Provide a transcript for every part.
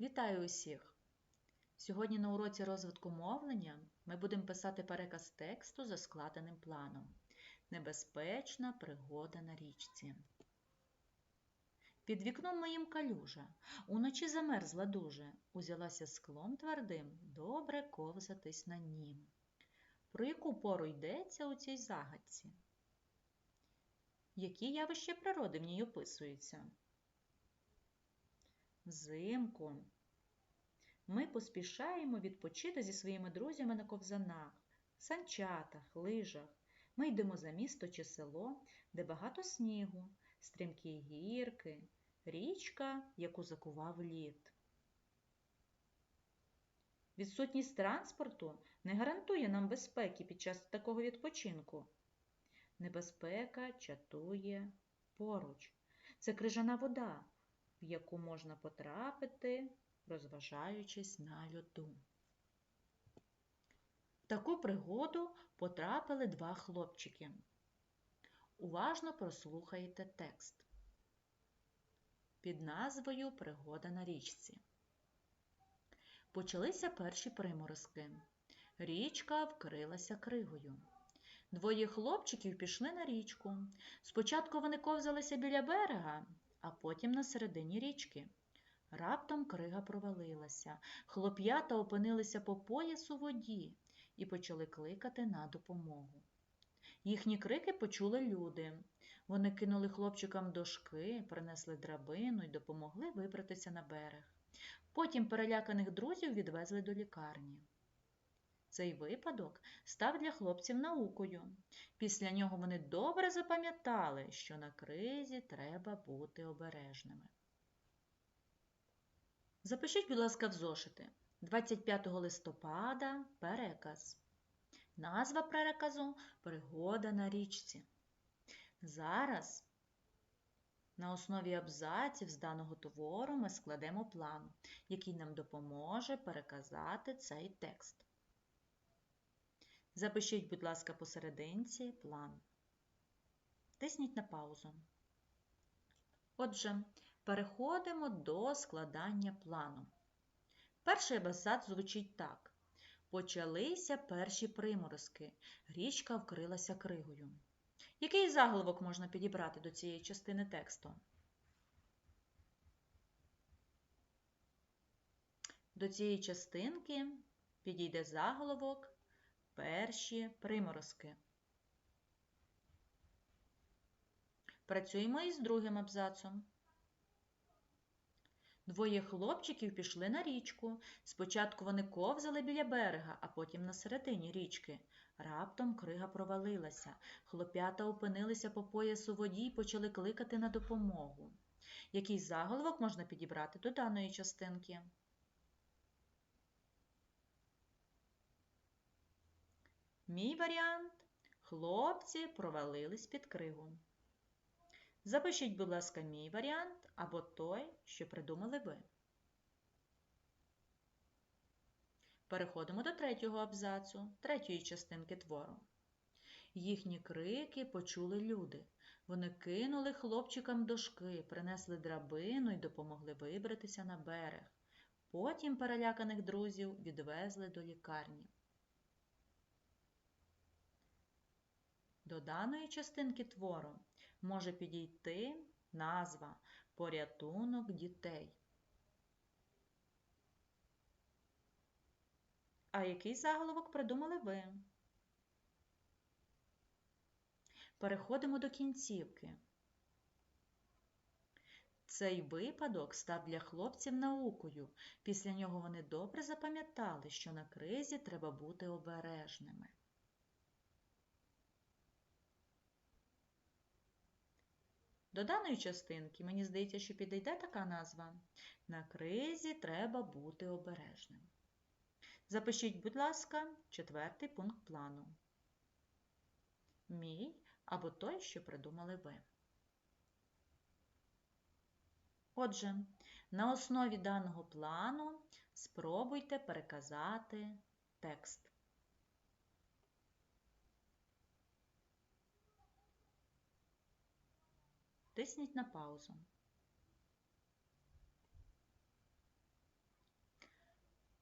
Вітаю усіх! Сьогодні на уроці розвитку мовлення ми будемо писати переказ тексту за складеним планом. Небезпечна пригода на річці. Під вікном моїм калюжа, уночі замерзла дуже, узялася склом твердим, добре ковзатись на нім. Про яку пору йдеться у цій загадці? Які явища природи в ній описуються? Взимку. Ми поспішаємо відпочити зі своїми друзями на ковзанах, санчатах, лижах. Ми йдемо за місто чи село, де багато снігу, стрімкі гірки, річка, яку закував лід. Відсутність транспорту не гарантує нам безпеки під час такого відпочинку. Небезпека чатує поруч. Це крижана вода, в яку можна потрапити, розважаючись на льоду. В таку пригоду потрапили два хлопчики. Уважно прослухайте текст під назвою Пригода на річці. Почалися перші приморозки. Річка вкрилася кригою. Двоє хлопчиків пішли на річку. Спочатку вони ковзалися біля берега, а потім на середині річки. Раптом крига провалилася, хлоп'ята опинилися по пояс у воді і почали кликати на допомогу. Їхні крики почули люди. Вони кинули хлопчикам дошки, принесли драбину і допомогли вибратися на берег. Потім переляканих друзів відвезли до лікарні. Цей випадок став для хлопців наукою. Після нього вони добре запам'ятали, що на кризі треба бути обережними. Запишіть, будь ласка, в зошити. 25 листопада переказ. Назва переказу Пригода на річці. Зараз на основі абзаців з даного твору ми складемо план, який нам допоможе переказати цей текст. Запишіть, будь ласка, посерединці план. Тисніть на паузу. Отже, переходимо до складання плану. Перший абзац звучить так. Почалися перші приморозки. Річка вкрилася кригою. Який заголовок можна підібрати до цієї частини тексту? До цієї частинки підійде заголовок Перші приморозки. Працюємо із другим абзацом. Двоє хлопчиків пішли на річку. Спочатку вони ковзали біля берега, а потім на середині річки. Раптом крига провалилася. Хлоп'ята опинилися по поясу воді і почали кликати на допомогу. Який заголовок можна підібрати до даної частинки? Мій варіант хлопці провалились під кригу. Запишіть, будь ласка, мій варіант або той, що придумали ви. Переходимо до третього абзацу, третьої частинки твору. Їхні крики почули люди. Вони кинули хлопчикам дошки, принесли драбину і допомогли вибратися на берег. Потім переляканих друзів відвезли до лікарні. До даної частинки твору може підійти назва Порятунок дітей. А який заголовок придумали ви? Переходимо до кінцівки. Цей випадок став для хлопців наукою. Після нього вони добре запам'ятали, що на кризі треба бути обережними. До даної частинки, мені здається, що підійде така назва. На кризі треба бути обережним. Запишіть, будь ласка, четвертий пункт плану. Мій або той, що придумали ви. Отже, на основі даного плану спробуйте переказати текст. Тисніть на паузу.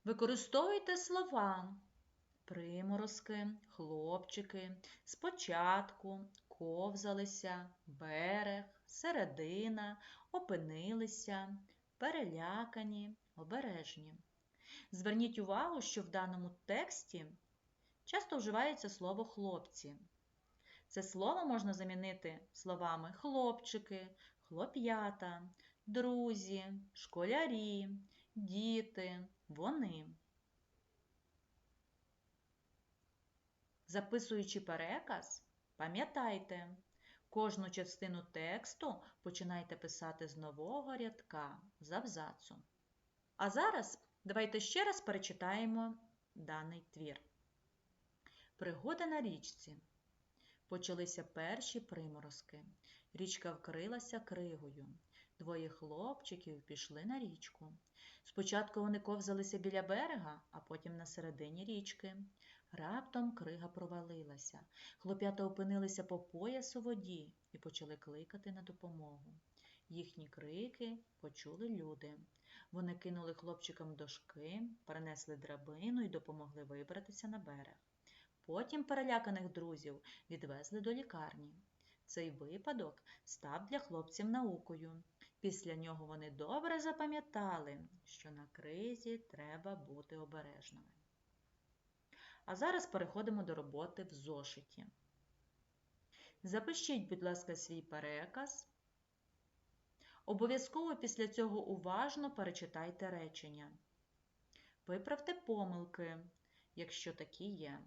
Використовуйте слова приморозки, хлопчики, спочатку, ковзалися, берег, середина, опинилися, перелякані, обережні. Зверніть увагу, що в даному тексті часто вживається слово хлопці. Це слово можна замінити словами хлопчики, хлоп'ята, друзі, школярі, діти, вони. Записуючи переказ, пам'ятайте, кожну частину тексту починайте писати з нового рядка з абзацу. А зараз давайте ще раз перечитаємо даний твір. Пригода на річці. Почалися перші приморозки. Річка вкрилася кригою. Двоє хлопчиків пішли на річку. Спочатку вони ковзалися біля берега, а потім на середині річки. Раптом крига провалилася. Хлоп'ята опинилися по пояс у воді і почали кликати на допомогу. Їхні крики почули люди. Вони кинули хлопчикам дошки, перенесли драбину і допомогли вибратися на берег. Потім переляканих друзів відвезли до лікарні. Цей випадок став для хлопців наукою. Після нього вони добре запам'ятали, що на кризі треба бути обережними. А зараз переходимо до роботи в зошиті. Запишіть, будь ласка, свій переказ. Обов'язково після цього уважно перечитайте речення. Виправте помилки, якщо такі є.